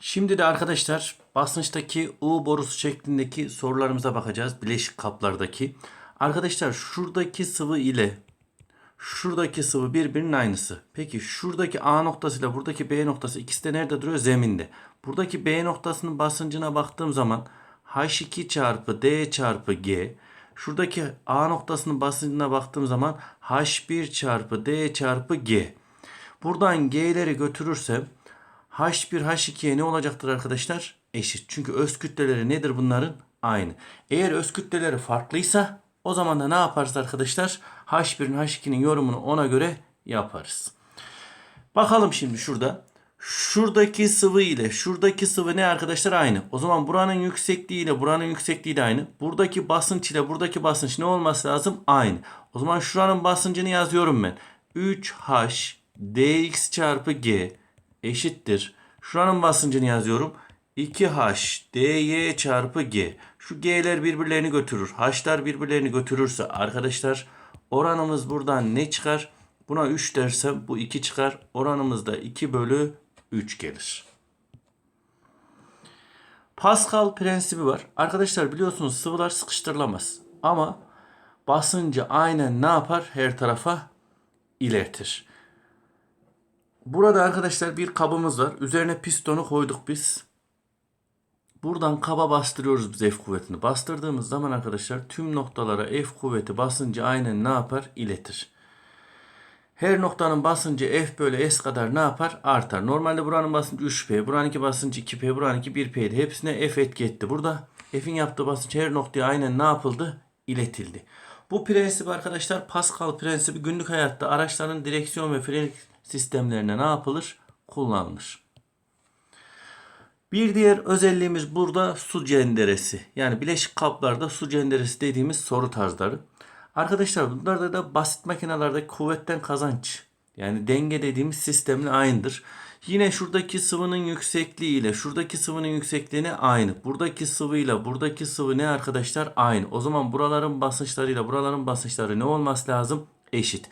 Şimdi de arkadaşlar basınçtaki U borusu şeklindeki sorularımıza bakacağız. Bileşik kaplardaki. Arkadaşlar şuradaki sıvı ile şuradaki sıvı birbirinin aynısı. Peki şuradaki A noktasıyla buradaki B noktası ikisi de nerede duruyor? Zeminde. Buradaki B noktasının basıncına baktığım zaman H2 çarpı D çarpı G. Şuradaki A noktasının basıncına baktığım zaman H1 çarpı D çarpı G. Buradan G'leri götürürsem H1 H2'ye ne olacaktır arkadaşlar? Eşit. Çünkü öz kütleleri nedir bunların? Aynı. Eğer öz kütleleri farklıysa o zaman da ne yaparız arkadaşlar? H1'in H2'nin yorumunu ona göre yaparız. Bakalım şimdi şurada. Şuradaki sıvı ile şuradaki sıvı ne arkadaşlar aynı. O zaman buranın yüksekliği ile buranın yüksekliği de aynı. Buradaki basınç ile buradaki basınç ne olması lazım? Aynı. O zaman şuranın basıncını yazıyorum ben. 3H dx çarpı g eşittir. Şuranın basıncını yazıyorum. 2H dy çarpı g. Şu g'ler birbirlerini götürür. H'lar birbirlerini götürürse arkadaşlar oranımız buradan ne çıkar? Buna 3 dersem bu 2 çıkar. Oranımız da 2 bölü 3 gelir. Pascal prensibi var. Arkadaşlar biliyorsunuz sıvılar sıkıştırılamaz. Ama basıncı aynen ne yapar? Her tarafa iletir. Burada arkadaşlar bir kabımız var. Üzerine pistonu koyduk biz. Buradan kaba bastırıyoruz biz F kuvvetini. Bastırdığımız zaman arkadaşlar tüm noktalara F kuvveti basıncı aynen ne yapar? İletir. Her noktanın basıncı F bölü S kadar ne yapar? Artar. Normalde buranın basıncı 3P, buranınki basıncı 2P, buranınki 1P'ydi. Hepsine F etki etti. Burada F'in yaptığı basınç her noktaya aynen ne yapıldı? İletildi. Bu prensip arkadaşlar Pascal prensibi günlük hayatta araçların direksiyon ve fren sistemlerine ne yapılır? Kullanılır. Bir diğer özelliğimiz burada su cenderesi. Yani bileşik kaplarda su cenderesi dediğimiz soru tarzları. Arkadaşlar bunlarda da basit makinelerdeki kuvvetten kazanç. Yani denge dediğimiz sistemle aynıdır. Yine şuradaki sıvının yüksekliği ile şuradaki sıvının yüksekliğine aynı. Buradaki sıvıyla buradaki sıvı ne arkadaşlar? Aynı. O zaman buraların basınçlarıyla buraların basınçları ne olması lazım? Eşit.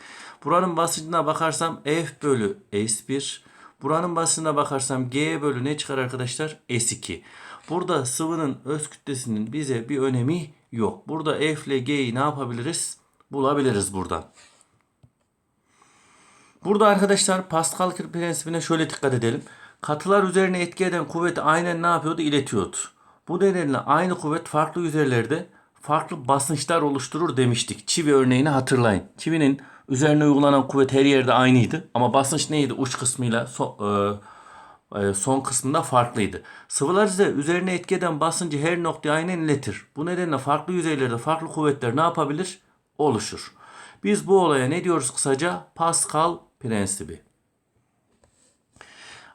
Buranın basıncına bakarsam F bölü S1. Buranın basıncına bakarsam G bölü ne çıkar arkadaşlar? S2. Burada sıvının öz kütlesinin bize bir önemi yok. Burada F ile G'yi ne yapabiliriz? Bulabiliriz buradan. Burada arkadaşlar Pascal prensibine şöyle dikkat edelim. Katılar üzerine etki eden kuvveti aynen ne yapıyordu? İletiyordu. Bu nedenle aynı kuvvet farklı yüzeylerde farklı basınçlar oluşturur demiştik. Çivi örneğini hatırlayın. Çivinin üzerine uygulanan kuvvet her yerde aynıydı. Ama basınç neydi? Uç kısmıyla son, e, e, son kısmında farklıydı. Sıvılar ise üzerine etki eden basıncı her noktaya aynen iletir. Bu nedenle farklı yüzeylerde farklı kuvvetler ne yapabilir? Oluşur. Biz bu olaya ne diyoruz kısaca? Pascal prensibi.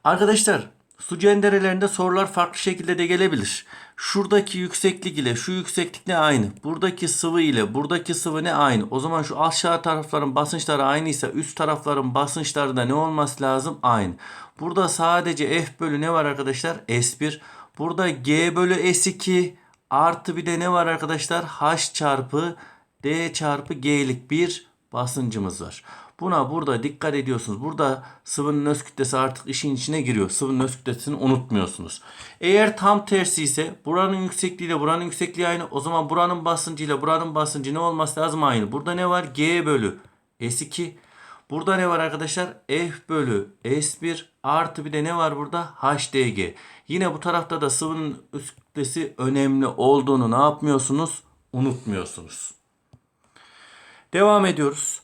Arkadaşlar su cenderelerinde sorular farklı şekilde de gelebilir. Şuradaki yükseklik ile şu yükseklik ne aynı? Buradaki sıvı ile buradaki sıvı ne aynı? O zaman şu aşağı tarafların basınçları aynıysa üst tarafların basınçları da ne olması lazım? Aynı. Burada sadece F bölü ne var arkadaşlar? S1. Burada G bölü S2 artı bir de ne var arkadaşlar? H çarpı D çarpı G'lik bir basıncımız var. Buna burada dikkat ediyorsunuz. Burada sıvının öz kütlesi artık işin içine giriyor. Sıvının öz kütlesini unutmuyorsunuz. Eğer tam tersi ise buranın yüksekliği ile buranın yüksekliği aynı. O zaman buranın basıncı ile buranın basıncı ne olması lazım aynı. Burada ne var? G bölü S2. Burada ne var arkadaşlar? F bölü S1 artı bir de ne var burada? HDG. Yine bu tarafta da sıvının öz kütlesi önemli olduğunu ne yapmıyorsunuz? Unutmuyorsunuz. Devam ediyoruz.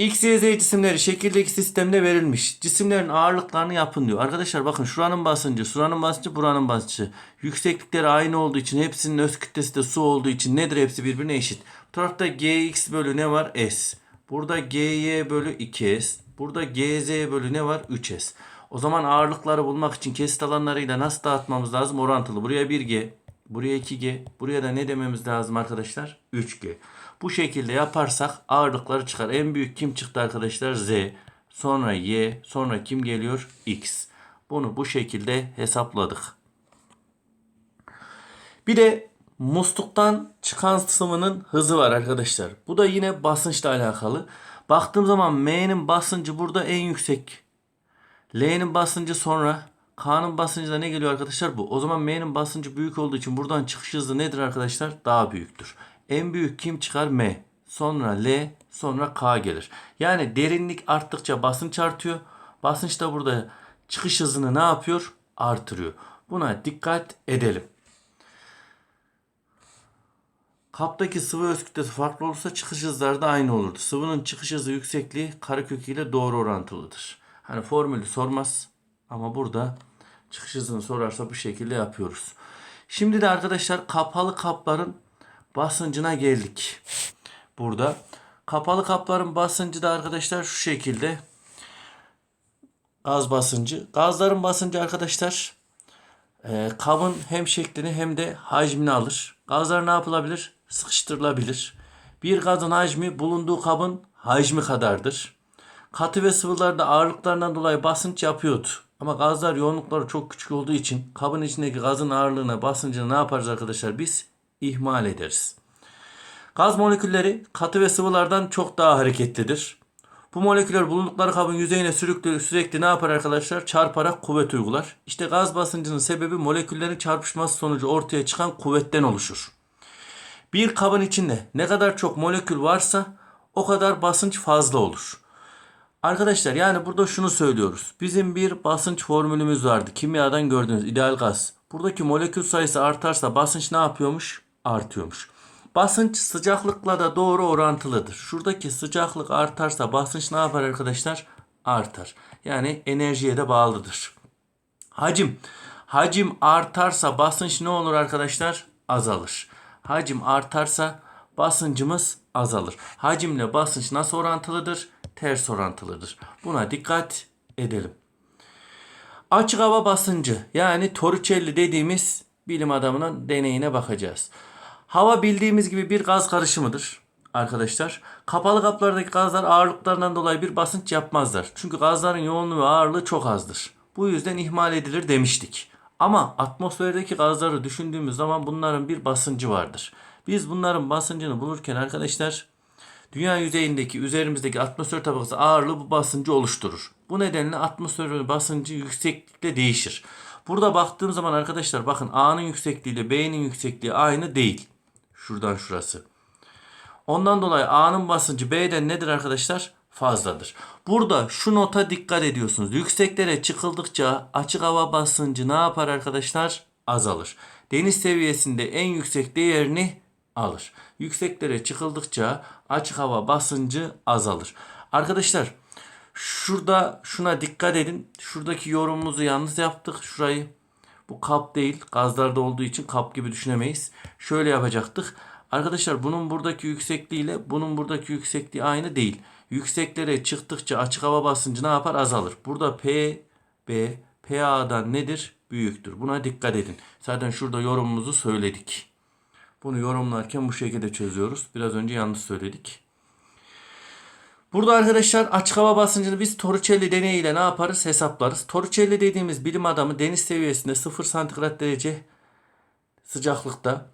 X, Y, Z cisimleri şekildeki sistemde verilmiş. Cisimlerin ağırlıklarını yapın diyor. Arkadaşlar bakın şuranın basıncı, şuranın basıncı, buranın basıncı. Yükseklikleri aynı olduğu için hepsinin öz kütlesi de su olduğu için nedir? Hepsi birbirine eşit. Bu tarafta Gx bölü ne var? S. Burada Gy bölü 2S. Burada Gz bölü ne var? 3S. O zaman ağırlıkları bulmak için kesit alanlarıyla nasıl dağıtmamız lazım? Orantılı. Buraya 1G, buraya 2G, buraya da ne dememiz lazım arkadaşlar? 3G. Bu şekilde yaparsak ağırlıkları çıkar. En büyük kim çıktı arkadaşlar? Z. Sonra Y. Sonra kim geliyor? X. Bunu bu şekilde hesapladık. Bir de musluktan çıkan sıvının hızı var arkadaşlar. Bu da yine basınçla alakalı. Baktığım zaman M'nin basıncı burada en yüksek. L'nin basıncı sonra K'nın basıncı da ne geliyor arkadaşlar? Bu. O zaman M'nin basıncı büyük olduğu için buradan çıkış hızı nedir arkadaşlar? Daha büyüktür. En büyük kim çıkar? M. Sonra L, sonra K gelir. Yani derinlik arttıkça basınç artıyor. Basınç da burada çıkış hızını ne yapıyor? Artırıyor. Buna dikkat edelim. Kaptaki sıvı öz kütlesi farklı olursa çıkış hızları da aynı olurdu. Sıvının çıkış hızı yüksekliği karekök ile doğru orantılıdır. Hani formülü sormaz ama burada çıkış hızını sorarsa bu şekilde yapıyoruz. Şimdi de arkadaşlar kapalı kapların basıncına geldik. Burada kapalı kapların basıncı da arkadaşlar şu şekilde. Gaz basıncı. Gazların basıncı arkadaşlar e, kabın hem şeklini hem de hacmini alır. Gazlar ne yapılabilir? Sıkıştırılabilir. Bir gazın hacmi bulunduğu kabın hacmi kadardır. Katı ve sıvılarda ağırlıklarından dolayı basınç yapıyordu. Ama gazlar yoğunlukları çok küçük olduğu için kabın içindeki gazın ağırlığına basıncını ne yaparız arkadaşlar? Biz ihmal ederiz. Gaz molekülleri katı ve sıvılardan çok daha hareketlidir. Bu moleküller bulundukları kabın yüzeyine sürekli, sürekli ne yapar arkadaşlar? Çarparak kuvvet uygular. İşte gaz basıncının sebebi moleküllerin çarpışması sonucu ortaya çıkan kuvvetten oluşur. Bir kabın içinde ne kadar çok molekül varsa o kadar basınç fazla olur. Arkadaşlar yani burada şunu söylüyoruz. Bizim bir basınç formülümüz vardı. Kimyadan gördüğünüz ideal gaz. Buradaki molekül sayısı artarsa basınç ne yapıyormuş? Artıyormuş. Basınç sıcaklıkla da doğru orantılıdır. Şuradaki sıcaklık artarsa basınç ne yapar arkadaşlar? Artar. Yani enerjiye de bağlıdır. Hacim. Hacim artarsa basınç ne olur arkadaşlar? Azalır. Hacim artarsa basıncımız azalır. Hacimle basınç nasıl orantılıdır? Ters orantılıdır. Buna dikkat edelim. Açık hava basıncı yani Torricelli dediğimiz bilim adamının deneyine bakacağız. Hava bildiğimiz gibi bir gaz karışımıdır arkadaşlar. Kapalı kaplardaki gazlar ağırlıklarından dolayı bir basınç yapmazlar. Çünkü gazların yoğunluğu ve ağırlığı çok azdır. Bu yüzden ihmal edilir demiştik. Ama atmosferdeki gazları düşündüğümüz zaman bunların bir basıncı vardır. Biz bunların basıncını bulurken arkadaşlar dünya yüzeyindeki üzerimizdeki atmosfer tabakası ağırlığı bu basıncı oluşturur. Bu nedenle atmosferin basıncı yükseklikle değişir. Burada baktığım zaman arkadaşlar bakın A'nın yüksekliği ile B'nin yüksekliği aynı değil. Şuradan şurası. Ondan dolayı A'nın basıncı B'den nedir arkadaşlar? Fazladır. Burada şu nota dikkat ediyorsunuz. Yükseklere çıkıldıkça açık hava basıncı ne yapar arkadaşlar? Azalır. Deniz seviyesinde en yüksek değerini alır. Yükseklere çıkıldıkça açık hava basıncı azalır. Arkadaşlar şurada şuna dikkat edin. Şuradaki yorumumuzu yalnız yaptık. Şurayı bu kap değil. Gazlarda olduğu için kap gibi düşünemeyiz. Şöyle yapacaktık. Arkadaşlar bunun buradaki yüksekliği ile bunun buradaki yüksekliği aynı değil. Yükseklere çıktıkça açık hava basıncı ne yapar? Azalır. Burada P, B, PA'dan nedir? Büyüktür. Buna dikkat edin. Zaten şurada yorumumuzu söyledik. Bunu yorumlarken bu şekilde çözüyoruz. Biraz önce yanlış söyledik. Burada arkadaşlar açık hava basıncını biz Torricelli deneyiyle ne yaparız? Hesaplarız. Torricelli dediğimiz bilim adamı deniz seviyesinde 0 santigrat derece sıcaklıkta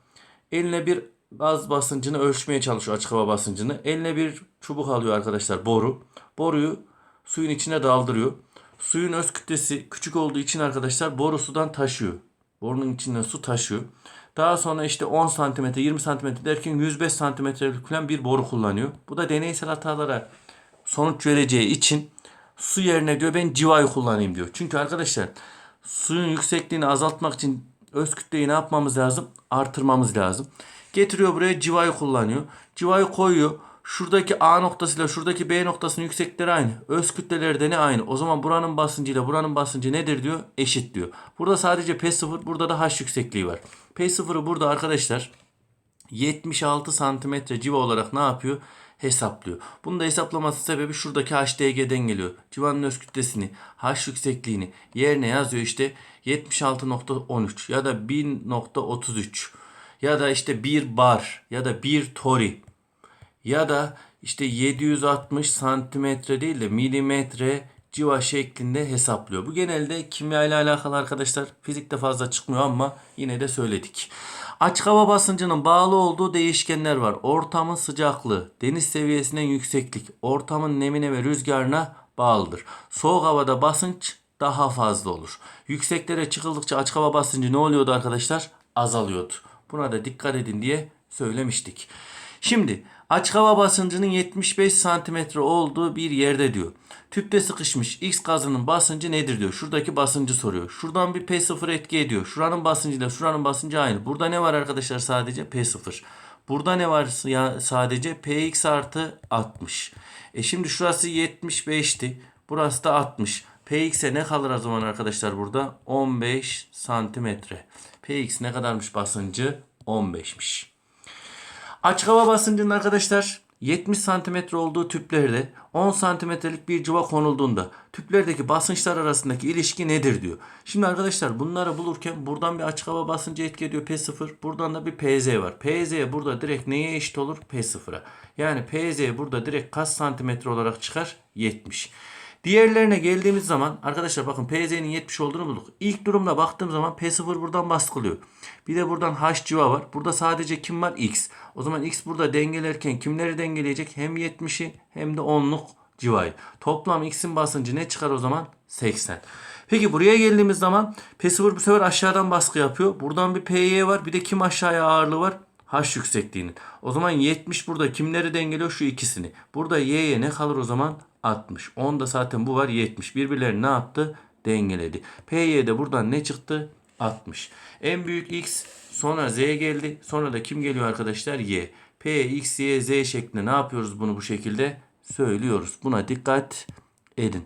eline bir gaz basıncını ölçmeye çalışıyor açık hava basıncını. Eline bir çubuk alıyor arkadaşlar boru. Boruyu suyun içine daldırıyor. Suyun öz kütlesi küçük olduğu için arkadaşlar boru sudan taşıyor. Borunun içinden su taşıyor. Daha sonra işte 10 santimetre 20 santimetre derken 105 santimetrelik bir boru kullanıyor. Bu da deneysel hatalara sonuç vereceği için su yerine diyor ben civayı kullanayım diyor. Çünkü arkadaşlar suyun yüksekliğini azaltmak için öz kütleyi ne yapmamız lazım? Artırmamız lazım. Getiriyor buraya civayı kullanıyor. Civayı koyuyor. Şuradaki A noktasıyla şuradaki B noktasının yükseklikleri aynı. Öz kütleleri de ne aynı. O zaman buranın basıncıyla buranın basıncı nedir diyor? Eşit diyor. Burada sadece P0 burada da H yüksekliği var. P0'ı burada arkadaşlar 76 santimetre civa olarak ne yapıyor? Hesaplıyor. Bunu da hesaplaması sebebi şuradaki HDG'den geliyor. Civanın öz kütlesini, H yüksekliğini yerine yazıyor işte 76.13 ya da 1000.33 ya da işte 1 bar ya da 1 tori ya da işte 760 santimetre değil de milimetre civa şeklinde hesaplıyor. Bu genelde kimya ile alakalı arkadaşlar. Fizikte fazla çıkmıyor ama yine de söyledik. Açık hava basıncının bağlı olduğu değişkenler var. Ortamın sıcaklığı, deniz seviyesinden yükseklik, ortamın nemine ve rüzgarına bağlıdır. Soğuk havada basınç daha fazla olur. Yükseklere çıkıldıkça açık hava basıncı ne oluyordu arkadaşlar? Azalıyordu. Buna da dikkat edin diye söylemiştik. Şimdi açık hava basıncının 75 santimetre olduğu bir yerde diyor. Tüpte sıkışmış X gazının basıncı nedir diyor. Şuradaki basıncı soruyor. Şuradan bir P0 etki ediyor. Şuranın basıncıyla şuranın basıncı aynı. Burada ne var arkadaşlar sadece P0. Burada ne var ya sadece Px artı 60. E şimdi şurası 75'ti. Burası da 60. Px'e ne kalır o zaman arkadaşlar burada? 15 santimetre. Px ne kadarmış basıncı? 15'miş. Açık hava basıncının arkadaşlar 70 santimetre olduğu tüplerde 10 santimetrelik bir cıva konulduğunda tüplerdeki basınçlar arasındaki ilişki nedir diyor. Şimdi arkadaşlar bunları bulurken buradan bir açık hava basıncı etki ediyor P0. Buradan da bir PZ var. PZ burada direkt neye eşit olur? P0'a. Yani PZ burada direkt kaç santimetre olarak çıkar? 70. Diğerlerine geldiğimiz zaman arkadaşlar bakın PZ'nin 70 olduğunu bulduk. İlk durumda baktığım zaman P0 buradan baskılıyor. Bir de buradan H civa var. Burada sadece kim var? X. O zaman X burada dengelerken kimleri dengeleyecek? Hem 70'i hem de 10'luk civayı. Toplam X'in basıncı ne çıkar o zaman? 80. Peki buraya geldiğimiz zaman P0 bu sefer aşağıdan baskı yapıyor. Buradan bir PY var. Bir de kim aşağıya ağırlığı var? H yüksekliğinin. O zaman 70 burada kimleri dengeliyor? Şu ikisini. Burada Y'ye ne kalır o zaman? 60. 10 da zaten bu var 70. Birbirlerini ne yaptı? Dengeledi. PY'de buradan ne çıktı? 60. En büyük X sonra Z geldi. Sonra da kim geliyor arkadaşlar? Y. P, X, Y, Z şeklinde ne yapıyoruz bunu bu şekilde? Söylüyoruz. Buna dikkat edin.